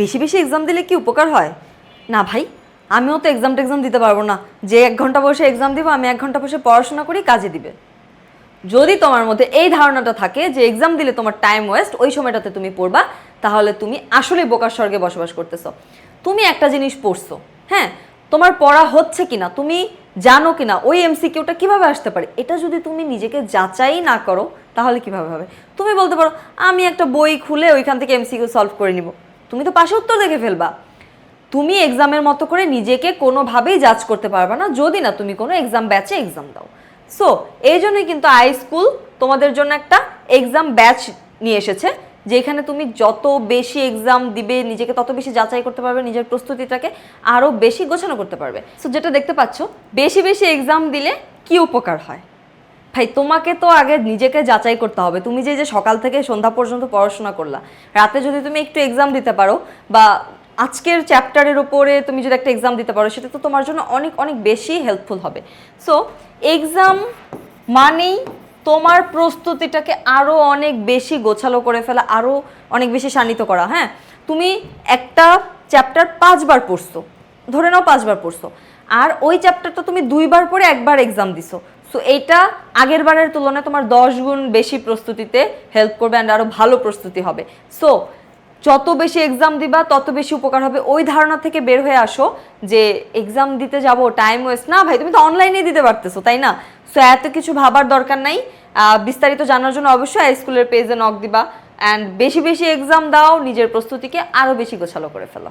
বেশি বেশি এক্সাম দিলে কি উপকার হয়? না ভাই, আমিও তো এক্সাম টেক্সাম দিতে পারব না। যে এক ঘণ্টা বসে এক্সাম দিব, আমি এক ঘণ্টা বসে পড়াশোনা করি, কাজে দিবে। যদি তোমার মধ্যে এই ধারণাটা থাকে যে এক্সাম দিলে তোমার টাইম ওয়েস্ট ওই সময়টাতে তুমি পড়বা, তাহলে তুমি আসলে বোকার স্বর্গে বসবাস করতেছো। তুমি একটা জিনিস পড়ছো হ্যাঁ? তোমার পড়া হচ্ছে কিনা, তুমি জানো কিনা, ওই এমসিকিউটা কীভাবে আসতে পারে? এটা যদি তুমি নিজেকে যাচাই না করো, তাহলে কীভাবে হবে? তুমি বলতে পারো, আমি একটা বই খুলে ওইখান থেকে এমসিকিউ সলভ করে নিব। তুমি তো পাশে উত্তর দেখে ফেলবা। তুমি এক্সামের মতো করে নিজেকে কোনোভাবেই জাজ করতে পারবে না, যদি না তুমি কোনো এক্সাম ব্যাচে এক্সাম দাও। সো এই জন্যই কিন্তু আই স্কুল তোমাদের জন্য একটা এক্সাম ব্যাচ নিয়ে এসেছে, যেখানে তুমি যত বেশি এক্সাম দিবে, নিজেকে তত বেশি যাচাই করতে পারবে, নিজের প্রস্তুতিটাকে আরও বেশি গোছানো করতে পারবে। সো যেটা দেখতে পাচ্ছ, বেশি বেশি এক্সাম দিলে কি উপকার হয়? ভাই, তোমাকে তো আগে নিজেকে যাচাই করতে হবে। তুমি যে যে সকাল থেকে সন্ধ্যা পর্যন্ত পড়াশোনা করলা, রাতে যদি তুমি একটু এক্সাম দিতে পারো বা আজকের চ্যাপ্টারের উপরে তুমি যদি একটা এক্সাম দিতে পারো, সেটা তো তোমার জন্য অনেক অনেক বেশি হেল্পফুল হবে। সো এক্সাম মানেই তোমার প্রস্তুতিটাকে আরও অনেক বেশি গোছালো করে ফেলা আরও অনেক বেশি শানিত করা হ্যাঁ? তুমি একটা চ্যাপ্টার পাঁচবার পড়ছো, ধরে নাও পাঁচবার পড়ছো, আর ওই চ্যাপ্টারটা তুমি দুইবার পড়ে একবার এক্সাম দিছো। সো এইটা আগের বারের তুলনায় তোমার দশ গুণ বেশি প্রস্তুতিতে হেল্প করবে অ্যান্ড আরও ভালো প্রস্তুতি হবে। সো যত বেশি এক্সাম দিবা, তত বেশি উপকার হবে। ওই ধারণা থেকে বের হয়ে আসো যে এক্সাম দিতে যাব টাইম ওয়েস্ট না ভাই, তুমি তো অনলাইনে দিতে পারতেছো, তাই না? সো এত কিছু ভাবার দরকার নাই। বিস্তারিত জানার জন্য অবশ্যই স্কুলের পেজে নক দিবা। অ্যান্ড বেশি বেশি এক্সাম দাও, নিজের প্রস্তুতিকে আরও বেশি গোছালো করে ফেলো।